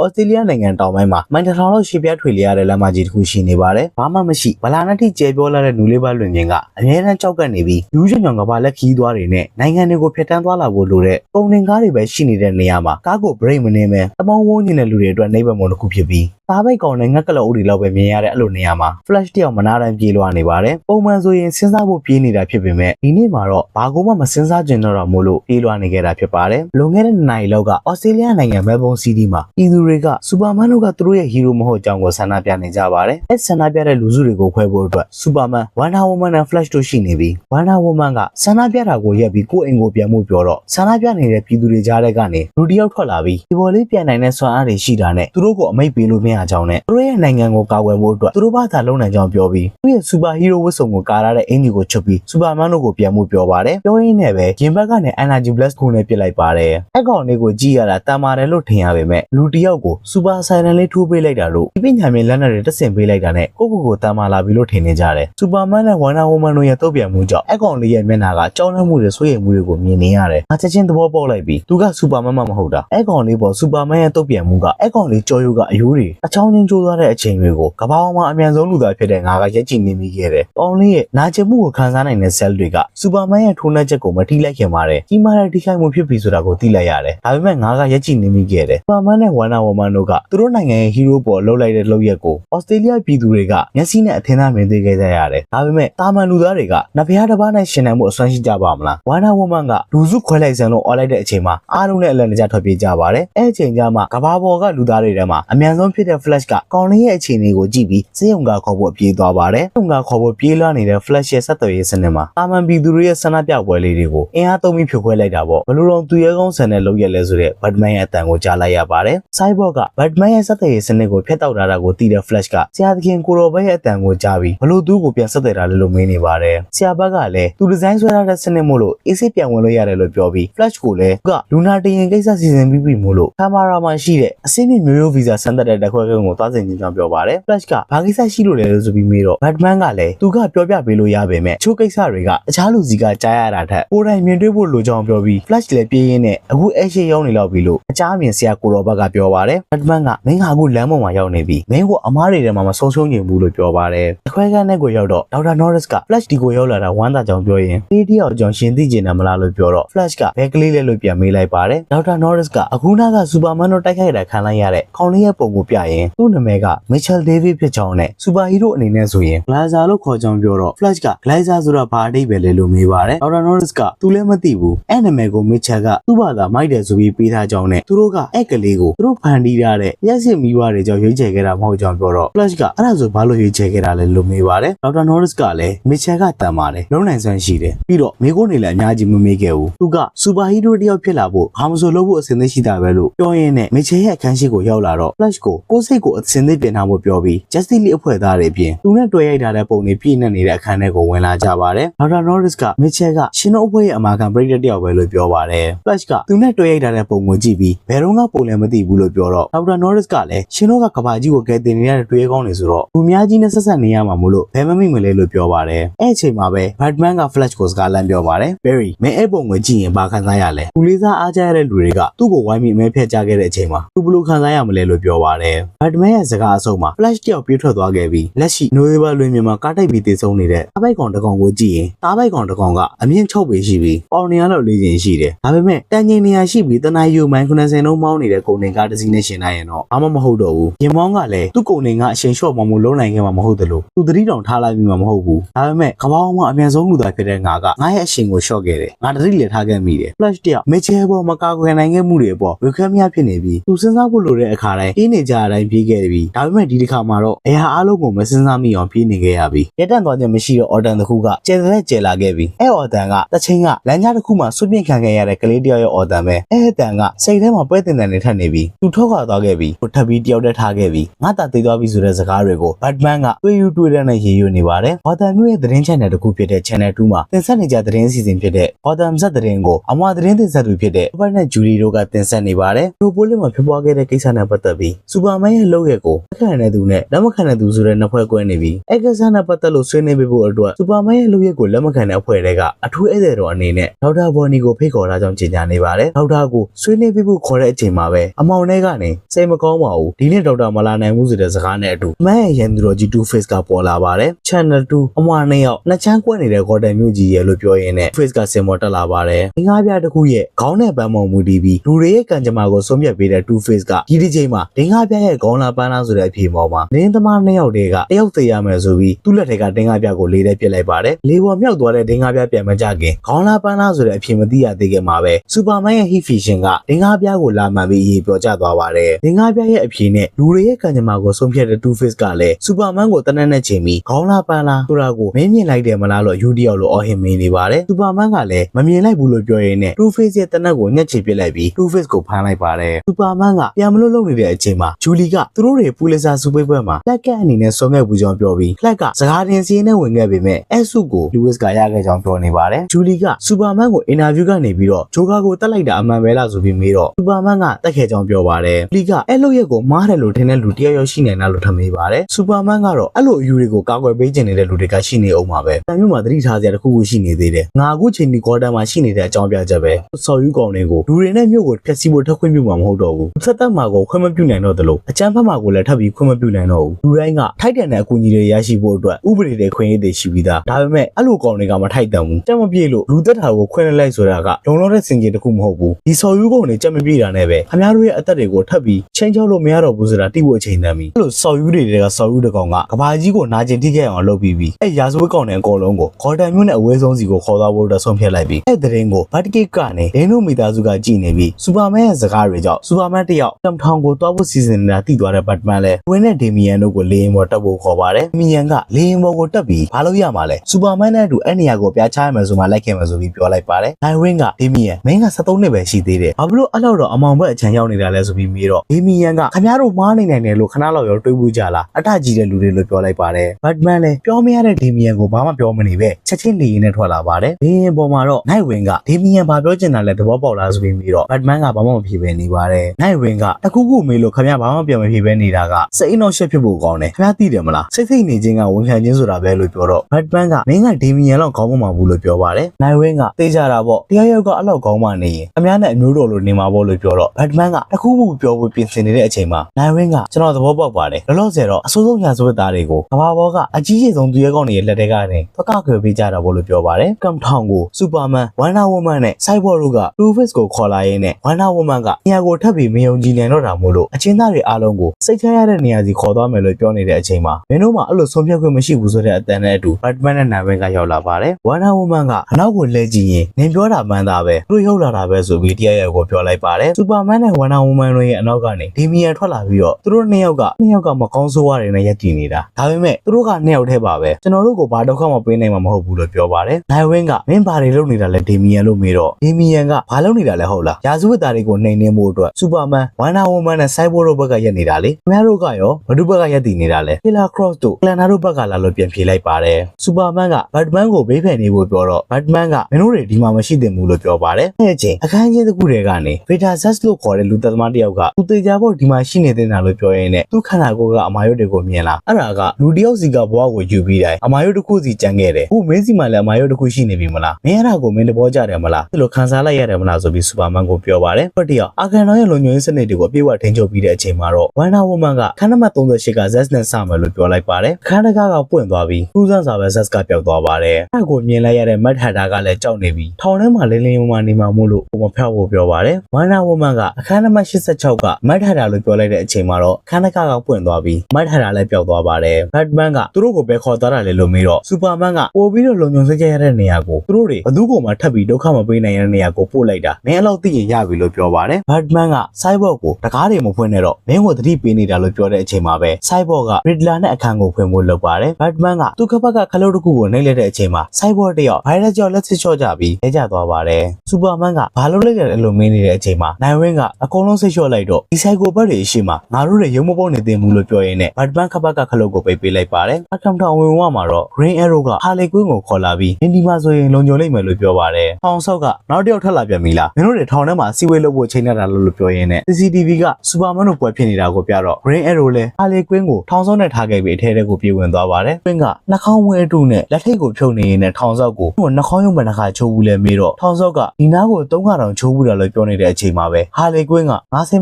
ဩစတြေးလျနိုင်ငံတောင်ပိုင်းမှာမိုင်တစ်ထောင်လောက်ရှေ့ပြားထွေလျရတဲ့လမ်းမကြီးတစ်ခုရှိနေပါတယ်။ဘာမှမရှိဗလာနက်ထိကျဲပြောလာတဲ့နူလေးပါလွင်ပြင်ကအများအားကြောက်ကပ်နေပြီးလူးချွန်ချောင်ကဘာလက်ခီးသွားတွေနဲ့နိုင်ငံတွေကိုဖျက်တမ်းသွားလာဖို့လိုတဲ့ပုံနှင်ကားတွေပဲရှိနေတဲ့နေရာမှာကားကို break မနေမဲတမောင်းဝန်းကျင်တဲ့လူတွေအတွက်နေဘက်မုံတစ်ခုဖြစ်ပြီးသားပိတ်ကောင်နဲ့ငှက်ကလအုပ်တွေလောက်ပဲမြင်ရတဲ့အဲ့လိုနေရာမှာ flash တယောက်မနာတမ်းပြေးလွှားနေပါတယ်။ပုံမှန်ဆိုရင်စဉ်းစားဖို့ပြေးနေတာဖြစ်ပေမဲ့ဒီနေ့မှာတော့ဘာကိုမှမစဉ်းစားကြင်တော့တာမို့လို့ပြေးလွှားနေခဲ့တာဖြစ်ပါတယ်။လွန်ခဲ့တဲ့နှစ်နိုင်လောက်ကဩစတြေးလျနိုင်ငံမဲလ်ဘုန်းစီးတီးမှာပြည်သူတွေကစူပါမန်တို့ကသူတို့ရဲ့ဟီးရိုးမဟုတ်ကြောင်းကိုဆန္ဒပြနေကြပါတယ်။အဲ့ဆန္ဒပြတဲ့လူစုတွေကိုခွဲဖို့အတွက်စူပါမန် Wonder Woman နဲ့ Flash တို့ရှိနေပြီး Wonder Woman ကဆန္ဒပြတာကိုရက်ပြီးကိုယ့်အိမ်ကိုပြန်မှုပြောတော့ဆန္ဒပြနေတဲ့ပြည်သူတွေကြားထဲကနေလူတစ်ယောက်ထွက်လာပြီးဒီဘော်လေးပြန်နိုင်တဲ့ဆွမ်းအားတွေရှိတာနဲ့သူတို့ကိုအမိတ်ပေးလို့မရကြောင်းနဲ့သူတို့ရဲ့နိုင်ငံကိုကာကွယ်ဖို့အတွက်သူတို့ဘာသာလုံနိုင်ကြောင်းပြောပြီးသူ့ရဲ့စူပါဟီးရိုးဝတ်စုံကိုကာရတဲ့အင်ဂျီကိုချုပ်ပြီးစူပါမန်တို့ကိုပြန်မှုပြောပါတယ်ပြောရင်းနဲ့ပဲရင်ဘက်ကနေ Energy Blast ကိုနဲ့ပြစ်လိုက်ပါတယ်အကောင်လေးကိုကြည့်ရတာတန်ပါတယ်လို့ထင်ရပေမဲ့လူတစ်ယောက်ကိုစူပါဆိုင်ရန်လေးထိုးပေးလိုက်တာလို့ဒီပညာမြင်လက်နက်တွေတက်ဆင်ပေးလိုက်တာနဲ့ကိုကိုကိုတန်မာလာပြီလို့ထင်နေကြတယ်စူပါမန်နဲ့ Wonder Woman တို့ရဲ့တုတ်ပြန်မှုကြောင့်အကောင်လေးရဲ့မျက်နှာကကြောက်လန့်မှုတွေဆွေးရမှုတွေကိုမြင်နေရတယ်။အချက်ချင်းသဘောပေါက်လိုက်ပြီးသူကစူပါမန်မှမဟုတ်တာ။အကောင်လေးပေါ်စူပါမန်ရဲ့တုတ်ပြန်မှုကအကောင်လေးကြော်ရုပ်ကအယိုးတွေအချောင်းချင်းကျိုးသွားတဲ့အချိန်တွေကိုကဘာပေါ်မှာအမြန်ဆုံးလူသားဖြစ်တဲ့ငါကရက်ကြည့်နေမိခဲ့တယ်။အောင်လေးရဲ့နာကျင်မှုကိုခံစားနိုင်တဲ့ cell တွေကစူပါမန်ရဲ့ထိုးနှက်ချက်ကိုမထိလိုက်ခင်ပါတယ်။ကြီးမားတဲ့ထိခိုက်မှုဖြစ်ပြီဆိုတာကိုသိလိုက်ရတယ်။ဒါပေမဲ့ငါကရက်ကြည့်နေမိခဲ့တယ်။စူပါမန်နဲ့ဝမ်နာဝမန်တို့ကသူတို့နိုင်ငံရဲ့ဟီးရိုးပေါ်လှုပ်လိုက်တဲ့လှုပ်ရက်ကိုဩစတြေးလျပြည်သူတွေကမျက်စိနဲ့အထင်သာမြင်သိခဲ့ကြရတယ်။ဒါပေမဲ့တာမန်လူသားတွေကနဖျားတစ်ပါးနဲ့ရှင်နိုင်မှုအစွမ်းရှိကြပါမလား။ဝမ်နာဝမန်ကလူစုခွဲလိုက်စံလို့អော်လိုက်တဲ့အချိန်မှာအားလုံးနဲ့အလန်တကျထွက်ပြေးကြပါတယ်။အဲ့အချိန်ကျမှကဘာပေါ်ကလူသားတွေထဲမှာအမြန်ဆုံးဖြစ်တဲ့ Flash ကကောင်လေးရဲ့အခြေအနေကိုကြည့်ပြီးစေယုံကခေါ်ဖို့ပြေးသွားပါတယ်။စေယုံကခေါ်ဖို့ပြေးလွှားနေတဲ့ Flash ရဲ့ဆက်သွယ်ရေးစနစ်မှာတာမန်ပြည်သူတွေရဲ့ဆန္ဒပြပွဲလေးတွေကိုအင်အားသုံးပြီးဖြိုခွဲလိုက်တာပေါ့ဘလို့တော့သူရဲကောင်းဆန်တဲ့လုပ်ရက်လဲဆိုတဲ့ Batman ရဲ့အတန်ကိုကြားလိုက်ရပါတယ်။ Cyborg က Batman ရဲ့ဆက်သွယ်ရေးစနစ်ကိုဖျက်တောက်ထားတာကိုသိတဲ့ Flash ကဆရာသခင်ကိုရောဘက်ရဲ့အတန်ကိုကြားပြီးဘလို့သူ့ကိုပြန်ဆက်သွယ်တာလဲလို့မေးနေပါတယ်။ဆရာဘက်ကလည်းသူဒီဇိုင်းဆွဲထားတဲ့စနစ်မို့လို့အေးစစ်ပြန်ဝင်လို့ရတယ်လို့ပြောပြီး Flash ကိုလည်းသူကလူနာတင်ရင်ကိစ္စစီစဉ်ပြီးပြီမို့လို့ကင်မရာမှာရှိတဲ့အစင်းမြင့်မျိုးရိုးဗီဇာစမ်းသပ်တဲ့တက်ခွဲကုန်းကိုသွားစင်ချင်းကြောင်းပြောပါတယ်။ Flash ကဘာကိစ္စရှိလို့လဲလို့ဆိုပြီးမေးတော့ Batman ကလည်းသူကပြောပြပေးလို့ရပေမဲ့ချိုးကိစ္စတွေကတခြားလူစီကကြားရတာထက်ကိုယ်တိုင်မြင်တွေ့ဖို့လိုကြောင်းပြောပြီး Flash လည်းပြေးရင်းနဲ့အခုအဲ့ရှိရောက်နေလောက်ပြီလို့အကြမ်းမြင်ဆရာကိုရောဘက်ကပြောပါတယ်။ Batman ကမင်းကအခုလမ်းပေါ်မှာရောက်နေပြီမင်းကိုအမားတွေထဲမှာမဆုံးရှုံးနိုင်ဘူးလို့ပြောပါတယ်။အခွဲကန်းနဲ့ကိုရောက်တော့ Dr. Norris က Flash ဒီကိုရောက်လာတာဝမ်းသာကြောင်းပြောရင်တေးတယောက်ကြောင့်ရှင်သိကျင်တယ်မလားလို့ပြောတော့ Flash ကဘဲကလေးလေးလို့ပြန်မေးလိုက်ပါတယ်။ Dr. Norris ကအခုနောက်ကစူပါမန်တို့တိုက်ခိုက်တာခံလိုက်ရတဲ့ခေါင်းလေးရဲ့ပုံကိုပြရင်သူ့နာမည်က Mitchell David ဖြစ်ကြောင်းနဲ့စူပါဟီးရိုးအနေနဲ့ဆိုရင် Glazer လို့ခေါ်ကြောင်းပြောတော့ Flash က Glazer ဆိုတာဘာအဓိပ္ပာယ်လဲလို့မေးပါတယ်။ Dr. Norris ကသူလည်းမသိဘူး။အဲ့နာမည်ကို Mitchell ကသူ့ဘာသာမိုက်တယ်ဆိုပြီးပေးထားကြောင်းနဲ့သူတို့ကအဲ့ကလေးကိုသူတို့ဖန်တီးထားတဲ့ရက်စစ်မိဘတွေကြောင့်ရွေးချယ်ခဲ့တာမဟုတ်ကြောင်းပြောတော့ Flash ကအဲ့ဒါဆိုဘာလို့ရွေးချယ်ခဲ့တာလဲလို့မေးပါတယ်။ Dr. Norris ကလည်း Mitchell ကတန်ပါတယ်။လုံးနိုင်စွမ်းရှိတယ်။ပြီးတော့မိကိုနေလည်းအများကြီးမမေးခဲ့ဘူး။သူကစူပါဟီးရိုးတယောက်ဖြစ်လာဖို့ဘာမဆိုလုပ်ဖို့အစဉ်သင့်ရှိတာပဲလို့ပြောရင်းနဲ့ Mitchell ရဲ့အခန်းရှိကိုရောက်လာတော့ Flash ကိုကိုယ်စိတ်ကိုအစဉ်သင့်ပြင်ထားဖို့ပြောပြီး Justice League အဖွဲ့သားတွေပြင်သူနဲ့တွေ့ရိုက်ထားတဲ့ပုံတွေပြည့်နေနေတဲ့အခန်းထဲကိုဝင်လာကြပါတယ်။ Dr. Norris က Mitchell ကရှင်တို့အဖွဲ့ရဲ့အမာခံပရိသတ်တယောက်ပဲလို့ပြောပါတယ်။ Flash ကသူနဲ့တွေ့ရိုက်ထားတဲ့ပုံကိုကြည့်ပြီးဘယ်တော့မှပုံလည်းမသိဘူးလို့ပြောတော့ Dr. Norris ကလည်းရှင်တို့ကကဘာကြီးကိုကယ်တင်နေရတဲ့တွေ့ရကောင်းနေဆိုတော့လူများကြီးနဲ့ဆက်ဆက်နေရမှာမို့လို့ဘယ်မှမိမလဲလို့ပြောပါတယ်။အဲ့အချိန်မှာပဲ Batman က Flash ကိုစကားလမ်းပြောပါတယ်။ Barry မင်းအဲ့ပုံကိုကြည့်ရင်ဘာခံစားရလဲ။လူလေးစားအားကြရတဲ့လူတွေကသူ့ကိုဝိုင်းပြီးအမဲဖျက်ကြခဲ့တဲ့အချိန်မှာသူဘယ်လိုခံစားရမလဲလို့ပြောပါတယ်။ Batman ရဲ့စကားအဆုံးမှာ Flash တယောက်ပြေးထွက်သွားခဲ့ပြီးလက်ရှိ Noeva လွင်မြန်မာကားတိုက်ပြီးတည်ဆုံးနေတဲ့တားပိုက်ကောင်တစ်ကောင်ကိုကြည့်ရင်တားပိုက်ကောင်တစ်ကောင်ကအမြင့်6ပေရှိပြီးပေါင်နေရလောက်လေးချင်ရှိတယ်။ဒါပေမဲ့တန်ချိန်နေရာရှိပြီးတနအီယူမိုင်90လုံးမောင်းနေတဲ့ကုန်တင်ကားတစ်စီးနဲ့ရှင်နိုင်ရင်တော့ဘာမှမဟုတ်တော့ဘူး။ရင်မောင်းကလည်းသူ့ကုန်တင်ကအချိန်လျှော့မှမို့လုံးနိုင်ခဲ့မှာမဟုတ်သလိုသူသတိတောင်ထားလိုက်ပြီးမှမဟုတ်ဘူး။ဒါပေမဲ့ကဘာအောင်မှအမြန်ဆုံးလူသားဖြစ်တဲ့ငါကငါရဲ့အရှင်ကိုလျှော့ခဲ့တယ်။ငါတတိလည်းထားခဲ့မိတယ်။ Flash တယောက် Mitchell ပေါ်မကာကွယ်နိုင်ခဲ့မှုတွေအပေါ်ဝေခမ်းများဖြစ်နေပြီးသူစဉ်းစားဖို့လိုတဲ့အခါတိုင်းအေးနေကြတဲ့အတိုင်းပြေးခဲ့ပြီးဒါပေမဲ့ဒီတစ်ခါမှာတော့အရာအလုံးကိုမစဉ်းစားမိအောင်ပြေးနေခဲ့ရပြီ။ရက်တန့်သွားခြင်းမရှိတဲ့ order တစ်ခုကကျယ်တဲ့ကျယ်လာခဲ့ပြီးအဲ့ order ကတချင်းကလမ်းကြားတစ်ခုမှာဆွပြင့်ခံခဲ့ရတဲ့ကလေးတယောက်ရဲ့ order ပဲအဲ့အတန်ကစိတ်ထဲမှာပွဲတင်တယ်နေထက်နေပြီးသူထောက်ခွာသွားခဲ့ပြီးသူထပ်ပြီးတယောက်တည်းထားခဲ့ပြီးငါတာသေးသွားပြီဆိုတဲ့စကားတွေကို Batman ကတွေ့ယူတွေ့တဲ့နဲ့ရေရွနေပါတယ်။ Gotham မြို့ရဲ့သတင်း channel တစ်ခုဖြစ်တဲ့ Channel 2မှာတင်ဆက်နေကြသတင်းအစီအစဉ်ဖြစ်တဲ့ Gotham ဇက်သတင်းကိုအမွာသတင်းတင်ဆက်သူဖြစ်တဲ့ Robert နဲ့ Julie တို့ကတင်ဆက်နေပါတယ်။ Metropolis မှာဖြစ်ပွားခဲ့တဲ့ကိစ္စနဲ့ပတ်သက်ပြီး Superman မန်ရဲ့လုပ်ရက်ကိုလက်ခံတဲ့သူနဲ့လက်မခံတဲ့သူဆိုတဲ့နှစ်ဖွဲ့ကွဲနေပြီးအဲ့ကစားနဲ့ပတ်သက်လို့ဆွေးနွေးပေးဖို့အတွက်စူပါမန်ရဲ့လုပ်ရက်ကိုလက်မခံတဲ့အဖွဲ့တွေကအထူးဧည့်သည်တော်အနေနဲ့ဒေါက်တာဘော်နီကိုဖိတ်ခေါ်ထားကြောင်းကြေညာနေပါတယ်ဒေါက်တာကိုဆွေးနွေးပေးဖို့ခေါ်တဲ့အချိန်မှာပဲအမောင်ထဲကနေစိတ်မကောင်းပါဘူးဒီနေ့ဒေါက်တာမလာနိုင်ဘူးဆိုတဲ့စကားနဲ့အတူမန်ရဲ့ရန်သူတော်ကြီး2 face ကပေါ်လာပါတယ် channel 2အမွာနှစ်ယောက်နှစ်ချမ်းကွက်နေတဲ့ Gordon မြို့ကြီးရဲ့လို့ပြောရင်းနဲ့ face ကစင်မော်တက်လာပါတယ်ငငါးပြတစ်ခုရဲ့ခေါင်းနဲ့ပန်းမောင်မူတည်ပြီးလူတွေရဲ့ကံကြမ္မာကိုဆုံးဖြတ်ပေးတဲ့2 face ကဒီဒီချိန်မှာဒင်္ဂါပြရဲ့ခေါင်းလာပန်းလာဆိုတဲ့အဖြေပေါ်မှာနင်းသမားနှစ်ယောက်တည်းကတယောက်သေးရမယ်ဆိုပြီးသူ့လက်ထက်ကဒင်္ဂါပြကိုလေးတဲ့ပြစ်လိုက်ပါတယ်လေပေါ်မြောက်သွားတဲ့ဒင်္ဂါပြပြန်မကြခင်ခေါင်းလာပန်းလာဆိုတဲ့အဖြေမသိရသေးခင်မှာပဲစူပါမန်ရဲ့ heat vision ကဒင်္ဂါပြကိုလာမှန်ပြီးအရေးပြောကြသွားပါတယ်ဒင်္ဂါပြရဲ့အဖြေနဲ့လူတွေရဲ့ကံကြမ္မာကိုဆုံးဖြတ်တဲ့2 face ကလည်းစူပါမန်ကိုတနက်နဲ့ချိန်ပြီးခေါင်းလာပန်းလာဆိုတာကိုမင်းမြင်လိုက်တယ်မလားလို့ယူတယောက်လိုအော်ဟင်မင်းနေပါတယ်စူပါမန်ကလည်းမမြင်လိုက်ဘူးလို့ပြောရင်းနဲ့2 face ရဲ့တနက်ကိုညှက်ချပစ်လိုက်ပြီး2 face ကိုဖမ်းလိုက်ပါတယ်စူပါမန်ကပြန်မလို့လုပ်နေတဲ့အချိန်မှာဂျူလီကသူတို့တွေပူလစာစူပိတ်ပွဲမှာလက်ကအနေနဲ့ဆုံးခဲ့ဘူးကြောင်းပြောပြီးလက်ကစကားတင်စီးနဲ့ဝင်ခဲ့ပေမဲ့အဲဆုကိုလူဝစ်ကရခဲ့ကြောင်းပြောနေပါတယ်ဂျူလီကစူပါမန်ကိုအင်တာဗျူးကနေပြီးတော့ဂျိုကာကိုတက်လိုက်တာအမှန်ပဲလားဆိုပြီးမေးတော့စူပါမန်ကတက်ခဲ့ကြောင်းပြောပါတယ်လီကအဲ့လိုရက်ကိုမားတယ်လို့ထင်တဲ့လူတယောက်ယောက်ရှိနေတယ်လို့ထင်မိပါတယ်စူပါမန်ကတော့အဲ့လိုအယူတွေကိုကာကွယ်ပေးခြင်းနေတဲ့လူတွေကရှိနေအောင်ပါပဲတန်မြို့မှာသတိထားစရာတစ်ခုခုရှိနေသေးတယ်ငါအခုချိန်ဒီကော်တန်မှာရှိနေတဲ့အကြောင်းပြချက်ပဲဆော်ယူကောင်တွေကိုလူတွေနဲ့မြို့ကိုဖျက်ဆီးဖို့ထပ်ခွင့်ပြုမှာမဟုတ်တော့ဘူးဆက်သက်မှာကိုခွင့်မပြုနိုင်တော့သလိုအကြမ်းဖက်မှာကိုလည်းထပ်ပြီးခွင့်မပြုနိုင်တော့ဘူးလူတိုင်းကထိုက်တန်တဲ့အကူအညီတွေရရှိဖို့အတွက်ဥပဒေတွေခွင့်ရတွေရှိပြီးသားဒါပေမဲ့အဲ့လိုကောင်တွေကမထိုက်တန်ဘူးကြက်မပြေလို့လူသက်တာကိုခွင့်လိုက်ဆိုတာကလုံလောက်တဲ့စင်ကြီးတစ်ခုမဟုတ်ဘူးဒီဆော်ယူကောင်တွေကြက်မပြေတာနဲ့ပဲခင်ဗျားတို့ရဲ့အသက်တွေကိုထပ်ပြီးချင်းချောက်လို့မရတော့ဘူးဆိုတာတိဖို့အချိန်တမ်းပြီအဲ့လိုဆော်ယူတွေကဆော်ယူတကောင်ကကဘာကြီးကိုနာကျင်ထိခဲ့အောင်လုပ်ပြီးပြီးအဲ့ရာဇဝတ်ကောင်တွေအကုန်လုံးကိုဂေါ်တန်မျိုးနဲ့အဝဲဆုံးစီကိုခေါ်သွားဖို့အတွက်ဆုံးဖြတ်လိုက်ပြီးအဲ့တဲ့ရင်ကိုဗတ်တကိတ်ကနေဒင်းတို့မိသားစုကကြည်နေပြီးစူပါမန်ရဲ့စကားတွေကြောင့်စူပါမန်တယောက်တမ်ထောင်ကိုတွားဖို့စီစဉ်နေတာတည်သွားတဲ့ဘတ်မန်လဲဝင်းနဲ့ဒေမီယန်တို့ကိုလေရင်ပေါ်တက်ဖို့ခေါ်ပါတယ်ဒေမီယန်ကလေရင်ပေါ်ကိုတက်ပြီးဘာလို့ရမှာလဲစူပါမန်နဲ့အတူအဲ့နေရာကိုပြားချရမယ်ဆိုမှလိုက်ခဲ့မယ်ဆိုပြီးပြောလိုက်ပါတယ်နိုင်ဝင်းကဒေမီယန်မင်းက73နှစ်ပဲရှိသေးတယ်ဘာလို့အဲ့လောက်တော့အမောင်ဘက်အချမ်းရောက်နေတာလဲဆိုပြီးမေးတော့ဒေမီယန်ကခင်ဗျားတို့မားနေနိုင်တယ်လို့ခဏလောက်ရောတွေးဘူးကြလားအထကြီးတဲ့လူတွေလို့ပြောလိုက်ပါတယ်ဘတ်မန်လည်းပြောမရတဲ့ဒေမီယန်ကိုဘာမှပြောမနေပဲချက်ချင်းလေရင်နဲ့ထွက်လာပါတယ်လေရင်ပေါ်မှာတော့နိုင်ဝင်းကဒေမီယန်ဘာပြောချင်တာလဲသဘောပေါက်လားဆိုပြီးမေးတော့ဘတ်မန်ကဘာမှမဖြေပဲနေပါတယ်နိုင်ဝင်းကတခုခုမေးလို့ခင်ဗျားဘာမှပြောမဖြေပဲနေတာကစိတ်အနှောက်အယှက်ဖြစ်ဖို့ကောင်းတယ်ခင်ဗျားသိတယ်မလားစိတ်စိတ်နေခြင်းကဝန်ခံခြင်းဆိုတာပဲလို့ပြောတော့ဘတ်မန်ကမင်းကဒေမီယန်လောက်ကောင်းမှမဘူးလို့ပြောပါတယ်နိုင်ဝင်းကသိကြတာပေါ့တရားရောက်ကအဲ့လောက်ကောင်းမှနေရင်အများနဲ့အမျိုးတော်လို့နေမှာပေါ့လို့ပြောတော့ဘတ်မန်ကတခုခုပြောဖို့ပြင်ဆင်နေတဲ့အချိန်မှာနိုင်ဝင်းကကျွန်တော်သဘောပေါက်ပါတယ်လောလောဆယ်တော့အဆိုးဆုံးညာဇဝတ်သားတွေကိုကဘာဘောကအကြီးကြီးဆုံးသူရဲကောင်းတွေရဲ့လက်ထဲကနေပကခွေပေးကြတာပေါ့လို့ပြောပါတယ်ကမ်ထောင်ကိုစူပါမန်ဝမ်နာဝမန်နဲ့ဆိုက်ဘော်တို့ကတူဖစ်ကိုခေါ်လာရင်းနဲ့ဝမ်နာဝမန်ကနေရာကိုထပ်ပြီးမယုံကြည်နိုင်တော့တာမို့လို့အချင်းသားတွေအားလုံးကိုစိတ်ချရတဲ့နေရာစီခေါ်သွားမယ်လို့ပြောနေတဲ့အချိန်မှာမင်းတို့မှအဲ့လိုဆုံးဖြတ်ခွင့်မရှိဘူးဆိုတဲ့အတန်နဲ့အတူဘတ်မန်နဲ့နိုင်ဝင်းကရောက်လာပါတယ်ဝမ်နာဝမန်ကအနောက်ကိုလဲကြည့်ရင်နင်ပြောတာမှန်တာပဲသူတို့ရောက်လာတာပဲဆိုပြီးတရားရုံကိုပြောလိုက်ပါတယ်စူပါမန်နဲ့ဝမ်နာဝမန်တို့ရဲ့အနောက်ကနေဒီမီယန်ထွက်လာပြီးတော့သူတို့နှစ်ယောက်ကနှစ်ယောက်ကမကောင်းဆိုးရတယ်နဲ့ရက်တည်နေတာဒါပေမဲ့သူတို့ကနှစ်ယောက်တည်းပါပဲကျွန်တော်တို့ကိုဘာဒုက္ခမှပေးနိုင်မှာမဟုတ်ဘူးလို့ပြောပါတယ်နိုင်ဝင်းကမင်းဘာတွေလုပ်နေတာလဲဒီမီယန်လို့မေးတော့ဒီမီယန်ကဘာလုပ်နေတာလဲဟုတ်လားရာဇဝတ်သားတွေကိုနှိမ်နှင်းဖို့အတွက်စူပါမန်ဝမ်နာဝမန်နဲ့ဆိုက်ဘောတို့ဘက်ကရက်နေတာလေခင်ဗျားတို့ကရောဘဒုဘက်ကရက်တည်နေတာလဲဟီလာခရော့တို့ကလန်နာတို့ဘက်ကလာလို့ပြန်ဖြေလိုက်ပါတယ်စူပါမန်ကဘတ်မန်ကိုဘေးဖယ်နေဖို့ပြောတော့ဘတ်မန်ကမင်းတို့တွေဒီမှာမရှိသင့်ဘူးလို့ပြောပါတယ်အဲ့အချိန်အခန်းချင်းတစ်ခုတည်းကနေဗေတာဇက်လို့ခေါ်တဲ့လူသက်သမားတစ်ယောက်ကသူတေချာဖို့ဒီမှာရှိနေတဲ့နာလို့ပြောရင်းနဲ့သူ့ခန္ဓာကိုယ်ကအမာရွတ်တွေကိုမြင်လာအဲ့ဒါကလူတစ်ယောက်စီကဘဝကိုယူပြီးတိုင်းအမာရွတ်တစ်ခုစီကြံခဲ့တယ်အခုမင်းစီမှာလည်းအမာရွတ်တစ်ခုရှိနေပြီမလားမင်းအဲ့ဒါကိုမင်းတဘောကြတယ်မလားဒီလိုခံစားလိုက်ရတယ်မလားဆိုပြီးစူပါမန်ကိုပြောပါတယ်ဟုတ်တယ်အာကန်တော်ရဲ့လုံခြုံရေးစနစ်တွေကိုအပြည့်အဝထိန်းချုပ်ပြီးတဲ့အချိန်မှာတော့ဝမ်နာဝမန်ကခန္ဓာမ38ကဇက်နဲ့စမယ်လို့ပြောလိုက်ပါတယ်ခန္ဓာကကပွင့်သွားပြီးစူးစမ်းစာပဲဇက်ကပျောက်သွားပါတယ်အဲ့ကိုမြင်လိုက်ရတဲ့မတ်ဟတ်တာကလည်းကြောက်နေပြီးထောင်ထဲမှာလင်းလင်းမမနေမှာမို့လို့ပုံမဖျောက်ဖို့ပြောပါတယ်ဝမ်နာဝမန်ကအခန်းနံပါတ်86ကမတ်ဟတ်တာလို့ပြောလိုက်တဲ့အချိန်မှာတော့ခန္ဓာကကပွင့်သွားပြီးမတ်ဟတ်တာလည်းပျောက်သွားပါတယ်ဘတ်မန်ကသူတို့ကိုပဲခေါ်သွားတာလေလို့မေးတော့စူပါမန်ကပို့ပြီးတော့လုံခြုံစိတ်ကြရတဲ့နေရာကိုသူတို့တွေဘသူ့ကိုမှထပ်ပြီးဒုက္ခမပေးနိုင်တဲ့နေရာကိုပို့လိုက်တာမင်းအဲ့လောက်သိရင်ရပြီလို့ပြောပါတယ်ဘတ်မန်ကဆိုက်ဘော့ကိုတကားတွေမဖွင့်နဲ့တော့မင်းကိုသတိပေးနေတာလို့ပြောတဲ့အချိန်မှာပဲဆိုက်ဘော့ကရစ်ဒလာနဲ့အခန်းကိုဖွင့်ဖို့လုပ်ပါတယ်ဘတ်မန်ကသူ့ခပတ်ကခလုတ်တစ်ခုကိုနှိပ်လိုက်တဲ့အချိန်မှာဆိုက်ဘော့တယောက်ဗိုင်းရပ်ကြောင့်လက်စစ်ချော့ကြပြီးလဲကျသွားပါတယ်စူပါမန်ကဘာလို့လိုက်တယ်လို့မင်းနေတဲ့အချိန်မှာနိုင်ဝင်းကအကုန်လုံးစိတ်လျှော့လိုက်တော့ဒီဆိုင်ကိုဘက်တွေအရှိမငါတို့တွေရုံမပေါ်နေတင်ဘူးလို့ပြောရင်းနဲ့ဘတ်မန်ခပတ်ကခလုတ်ကိုပိတ်ပေးလိုက်ပါတယ်အကမ်ထောင်ဝင်ဝမှာတော့ Green Arrow ကဟာလေကွင်းကိုခေါ်လာပြီးအင်ဒီမှာဆိုရင်လုံခြုံလိမ့်မယ်လို့ပြောပါတယ်။ထောင်ဆောက်ကနောက်တစ်ယောက်ထပ်လာပြန်ပြီလား။မင်းတို့တွေထောင်ထဲမှာစီဝေးလုပ်ဖို့ချိန်နေတာလို့လို့ပြောရင်းနဲ့ CCTV ကစူပါမန်တို့ပွဲဖြစ်နေနေတာကိုပြတော့ Green Arrow လဲဟာလီကွင်းကိုထောင်စောက်နဲ့ထားခဲ့ပြီးအထဲထဲကိုပြေးဝင်သွားပါတယ်ကွင်းကနှာခေါင်းဝဲအတုနဲ့လက်ထိတ်ကိုဖြုတ်နေရင်နဲ့ထောင်စောက်ကိုဟိုနှာခေါင်းရုံးမနှာခါချိုးဘူးလဲမေးတော့ထောင်စောက်ကဒီနားကိုသုံးခါတောင်ချိုးဘူးတယ်လို့ပြောနေတဲ့အချိန်မှာပဲဟာလီကွင်းက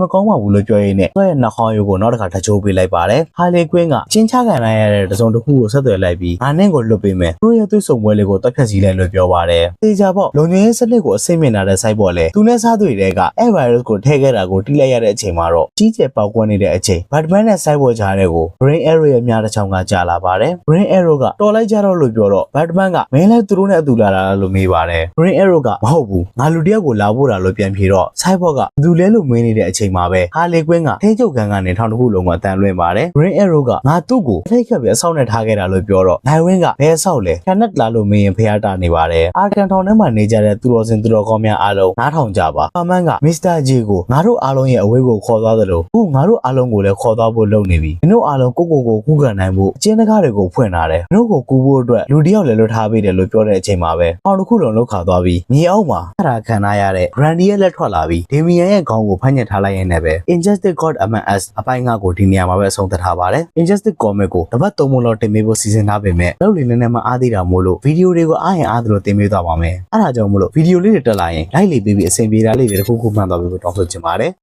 ငါစိတ်မကောင်းပါဘူးလို့ပြောရင်းနဲ့သူ့ရဲ့နှာခေါင်းရုံးကိုနောက်တစ်ခါထချိုးပေးလိုက်ပါတယ်ဟာလီကွင်းကချင်းချခံလိုက်ရတဲ့တစုံတစ်ခုကိုဆက်သွယ်လိုက်ပြီးငါနဲ့ကိုလွတ်ပေးမယ်သူတို့ရဲ့သွေးဆုံပွဲလေးကိုတက်ဖြတ်စီလိုက်လို့ပြောပါတယ်တေချာပေါ့လုံငင်းစနစ်ကိုအစိမ့်မြင်လာတဲ့ site ပေါ်လဲသူနဲ့စားတွေ့တဲ့ကအဲ virus ကိုထည့်ခဲ့တာကိုတိလိုက်ရတဲ့အချိန်မှာတော့ကြီးကျယ်ပေါက်ကွဲနေတဲ့အချိန် Batman နဲ့ site ပေါ်ကြားတဲ့ကို Brain Arrow ရဲ့များတစ်ချောင်းကကြာလာပါတယ် Brain Arrow ကတော်လိုက်ကြတော့လို့ပြောတော့ Batman ကမင်းလည်းသူတို့နဲ့အတူလာတာလားလို့မေးပါတယ် Brain Arrow ကမဟုတ်ဘူးငါလူတစ်ယောက်ကိုလာဖို့တာလို့ပြန်ဖြေတော့ site ပေါ်ကဘသူလဲလို့မေးနေတဲ့အချိန်မှာပဲဟာလေကွင်းကထိချုပ်ကန်ကနေထောင်တစ်ခုလုံးကအတန်လွင့်ပါတယ် Brain Arrow ကငါသူ့ကိုထိတ်ခတ်ပြီးအဆောက်နဲ့ထားခဲ့တာလို့ပြောတော့ Nightwing ကဘယ်အဆောက်လဲခဏတ်လာလို့မေးရင်ဖျားတာနေပါတယ်အာကန်ထောင်ထဲမှာနေကြတဲ့သူတော်စင်သူတော်ကောင်းများအားလုံးနားထောင်ကြပါအမန်က Mr. J ကိုငါတို့အားလုံးရဲ့အဝေးကိုခေါ်သွားသလိုခုငါတို့အားလုံးကိုလည်းခေါ်သွားဖို့လုပ်နေပြီမင်းတို့အားလုံးကိုကိုကိုကူးကန်နိုင်ဖို့အကျဉ်းတကားတွေကိုဖွင့်ထားတယ်မင်းတို့ကိုကူးဖို့အတွက်လူတစ်ယောက်လည်းလွတ်ထားပေးတယ်လို့ပြောတဲ့အချိန်မှာပဲအောင်တစ်ခုလုံးလောက်ခါသွားပြီးမြေအောက်မှာအထာခံထားရတဲ့ Grandy ရဲ့လက်ထွက်လာပြီး Damian ရဲ့ခေါင်းကိုဖမ်းညက်ထားလိုက်ရင်းနဲ့ပဲ Injustice God MS အပိုင်းငါကိုဒီနေရာမှာပဲအဆုံးသတ်ထားပါတယ် Injustice Comic ကိုတပတ်သုံးပုံလောက်တင်ပေးဖို့စီစဉ်ထားပေမဲ့လောက်လီနည်းနည်းမှအားသေးတာမို့လို့ဗီဒီယိုတွေကိုအားရင်အားသလိုတင်ပေးသွားပါမယ်အဲဒါကြောင့်မို့လို့ဗီဒီယိုလေးတွေတက်လာရင် like လေးပေးပြီးအဆင်ပြေတာလေးတွေတစ်ခုခုမှန်သွားပြီးတော့တောင်းဆိုချင်ပါတယ်